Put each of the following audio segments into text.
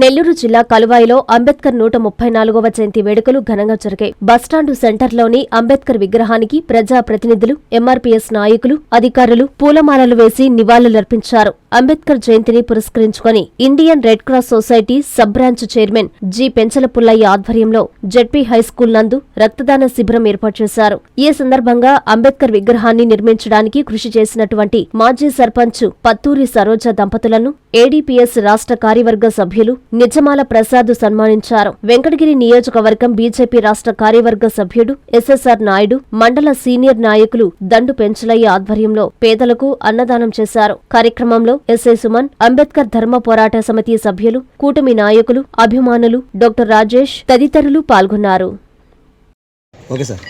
నెల్లూరు జిల్లా కలువాయిలో అంబేద్కర్ నూట ముప్పై నాలుగవ జయంతి వేడుకలు ఘనంగా జరిగాయి. బస్టాండు సెంటర్లోని అంబేద్కర్ విగ్రహానికి ప్రజా ప్రతినిధులు ఎంఆర్పీఎస్ నాయకులు అధికారులు పూలమాలలు వేసి నివాళులర్పించారు. అంబేద్కర్ జయంతిని పురస్కరించుకొని Indian Red Cross Society sub branch chairman G. Penchalapullaiah ఆధ్వర్యంలో జెడ్పీ హైస్కూల్ నందు రక్తదాన శిబిరం ఏర్పాటు చేశారు. ఈ సందర్భంగా అంబేద్కర్ విగ్రహాన్ని నిర్మించడానికి కృషి చేసినటువంటి మాజీ సర్పంచ్ పత్తూరి సరోజ దంపతులను ఏడీపీఎస్ రాష్ట్ర కార్యవర్గ సభ్యులు నిజమాల ప్రసాద్ సన్మానించారు. వెంకటగిరి నియోజకవర్గం బీజేపీ రాష్ట్ర కార్యవర్గ సభ్యుడు ఎస్ఎస్ఆర్ నాయుడు మండల సీనియర్ నాయకులు దండు పెంచలయ్య ఆధ్వర్యంలో పేదలకు అన్నదానం చేశారు. కార్యక్రమంలో ఎస్ఐ సుమన్ అంబేద్కర్ ధర్మ పోరాట సమితి సభ్యులు కూటమి నాయకులు అభిమానులు డాక్టర్ రాజేష్ తదితరులు పాల్గొన్నారు. Okay sir.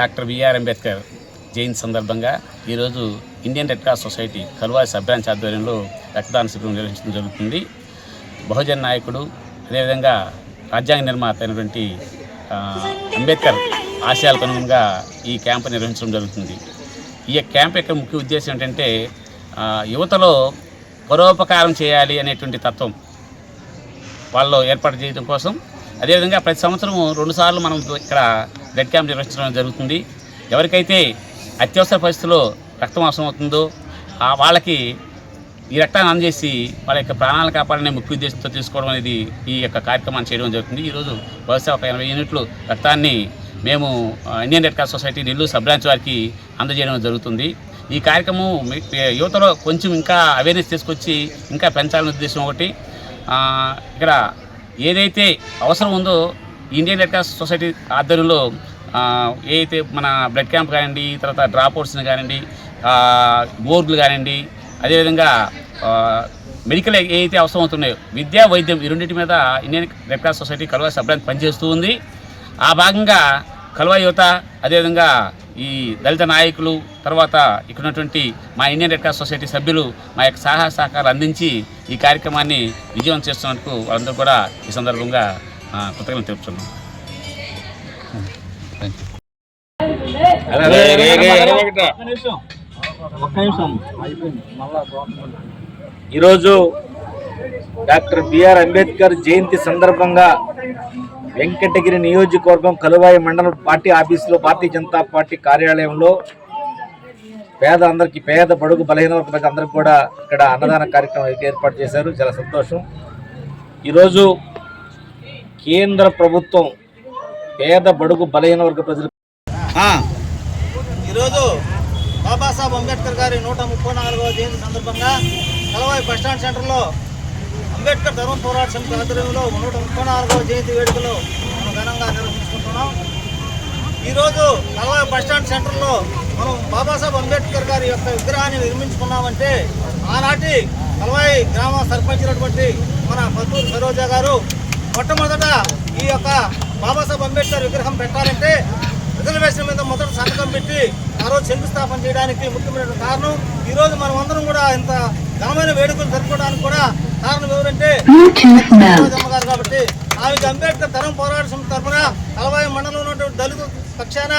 Doctor BR Ambedkar Jayanti సందర్భంగా ఈరోజు Indian Red Cross Society Kaluvai sub branch ఆధ్వర్యంలో రక్తదాన శిబిరం నిర్వహించడం జరుగుతుంది. బహుజన్ నాయకుడు అదేవిధంగా రాజ్యాంగ నిర్మాత అయినటువంటి అంబేద్కర్ ఆశయాలకు అనుగుణంగా ఈ క్యాంపు నిర్వహించడం జరుగుతుంది. ఈ క్యాంప్ యొక్క ముఖ్య ఉద్దేశం ఏంటంటే యువతలో పరోపకారం చేయాలి అనేటువంటి తత్వం వాళ్ళు ఏర్పాటు చేయడం కోసం. అదేవిధంగా ప్రతి సంవత్సరం రెండుసార్లు మనం ఇక్కడ బ్లడ్ క్యాంప్ నిర్వహించడం జరుగుతుంది. ఎవరికైతే అత్యవసర పరిస్థితుల్లో రక్తం అవసరం అవుతుందో ఆ వాళ్ళకి ఈ రక్తాన్ని అందజేసి వాళ్ళ యొక్క ప్రాణాలు కాపాడనే ముఖ్య ఉద్దేశంతో తీసుకోవడం అనేది ఈ యొక్క కార్యక్రమాన్ని చేయడం జరుగుతుంది. ఈరోజు బహుశా ఒక ఎనభై యూనిట్లు రక్తాన్ని మేము Indian Red Cross Society Nellore sub branch వారికి అందజేయడం జరుగుతుంది. ఈ కార్యక్రమం యువతలో కొంచెం ఇంకా అవేర్నెస్ తీసుకొచ్చి ఇంకా పెంచాలనే ఉద్దేశం ఒకటి. ఇక్కడ ఏదైతే అవసరం ఉందో ఇండియన్ రెడ్ క్రాస్ సొసైటీ ఆధ్వర్యంలో ఏదైతే మన బ్లడ్ క్యాంప్ కానివ్వండి తర్వాత డ్రాప్ అవుట్స్ని కానివ్వండి బోర్డులు కానివ్వండి అదేవిధంగా మెడికల్ ఏదైతే అవసరం అవుతున్నాయో విద్యా వైద్యం ఈ రెండింటి మీద ఇండియన్ రెడ్ క్రాస్ సొసైటీ కలువ సబ్రాంచ్ పనిచేస్తూ ఉంది ఆ భాగంగా కలువ యువత అదేవిధంగా ఈ దళిత నాయకులు తర్వాత ఇక్కడ ఉన్నటువంటి మా ఇండియన్ రెడ్ క్రాస్ సొసైటీ సభ్యులు మా యొక్క సహాయ సహకారాలు అందించి ఈ కార్యక్రమాన్ని విజయవం చేస్తున్నందుకు వాళ్ళందరూ కూడా ఈ సందర్భంగా కృతజ్ఞతలు తెలుపుతున్నాం ఈరోజు డాక్టర్ బిఆర్ అంబేద్కర్ జయంతి సందర్భంగా వెంకటగిరి నియోజకవర్గం కలువాయి మండల పార్టీ ఆఫీసులో భారతీయ జనతా పార్టీ కార్యాలయంలో పేద అందరికి పేద బడుగు బలహీన వర్గ అందరికి కూడా ఇక్కడ అన్నదాన కార్యక్రమం అయితే ఏర్పాటు చేశారు. చాలా సంతోషం. ఈరోజు కేంద్ర ప్రభుత్వం పేద బడుగు బలహీన వర్గ ప్రజలు ఈరోజు బాబాసాహెబ్ అంబేద్కర్ గారి నూట ముప్పై నాలుగవ జయంతి సందర్భంగా కలవాయి బస్టాండ్ సెంటర్లో అంబేద్కర్ ధర్మ పోరాట సమితి ఆధ్వర్యంలో నూట ముప్పై నాలుగవ జయంతి వేడుకలు మనం ఘనంగా నిర్వహించుకుంటున్నాం. ఈరోజు కలవాయి బస్టాండ్ సెంటర్లో మనం బాబాసాహెబ్ అంబేద్కర్ గారి యొక్క విగ్రహాన్ని నిర్మించుకున్నామంటే ఆనాటి కలవాయి గ్రామ సర్పంచినటువంటి మన పత్తూరు సరోజా గారు మొట్టమొదట ఈ యొక్క బాబాసాహెబ్ అంబేద్కర్ విగ్రహం పెట్టాలంటే రిజర్వేషన్ మీద మొదట సంతకం పెట్టి ఆ రోజు శంకుస్థాపన చేయడానికి ముఖ్యమైన కారణం. ఈ రోజు మనం అందరం కూడా ఇంత ఘనమైన వేడుకలు జరుపుకోవడానికి కూడా కారణం ఎవరంటే గారు కాబట్టి ఆమెకి అంబేద్కర్ తరం పోరాట సమితి తరఫున అలవాయి మండలంలో ఉన్నటువంటి దళిత పక్షాన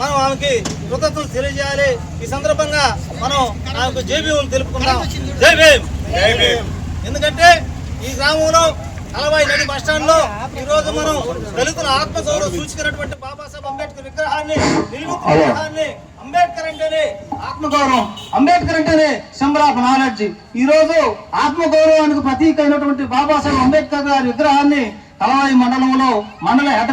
మనం ఆమెకి కృతజ్ఞతలు తెలియజేయాలి. ఈ సందర్భంగా మనం ఆమెకు జై భీం తెలుపుకుందాం. జై భీం ఎందుకంటే ఈ గ్రామంలో అలవాయి నది బస్ స్టాండ్లో ఈ రోజు మనం దళితుల ఆత్మగౌరవ సూచికైనటువంటి బాబాసాహెబ్ అంబేద్కర్ విగ్రహాన్ని నిర్మిత విగ్రహాన్ని అంటేనే ఆత్మగౌరవం. అంబేద్కర్ అంటేనే సింబల్ ఆఫ్ నాలెడ్జ్. ఈ రోజు ఆత్మగౌరవానికి ప్రతీక అయినటువంటి బాబాసాహెబ్ అంబేద్కర్ గారి విగ్రహాన్ని కలవాయి మండలంలో మండల హెడ్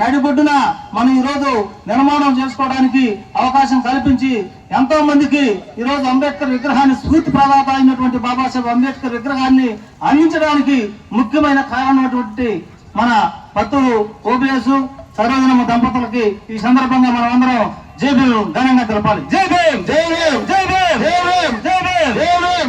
నడిబొడ్డున మనం ఈ రోజు నిర్మాణం చేసుకోవడానికి అవకాశం కల్పించి ఎంతో మందికి ఈ రోజు అంబేద్కర్ విగ్రహాన్ని స్ఫూర్తి ప్రదాత అయినటువంటి బాబాసాహెబ్ అంబేద్కర్ విగ్రహాన్ని అందించడానికి ముఖ్యమైన కారణమైనటువంటి మన పత్తులు ఓబిఎస్ సరోజనమ్మ దంపతులకి ఈ సందర్భంగా మనం అందరం జై భీం ఘనంగా తెలపాలి. జై భీం జై భీం జై భీం జై భీం జై భీం జై భీం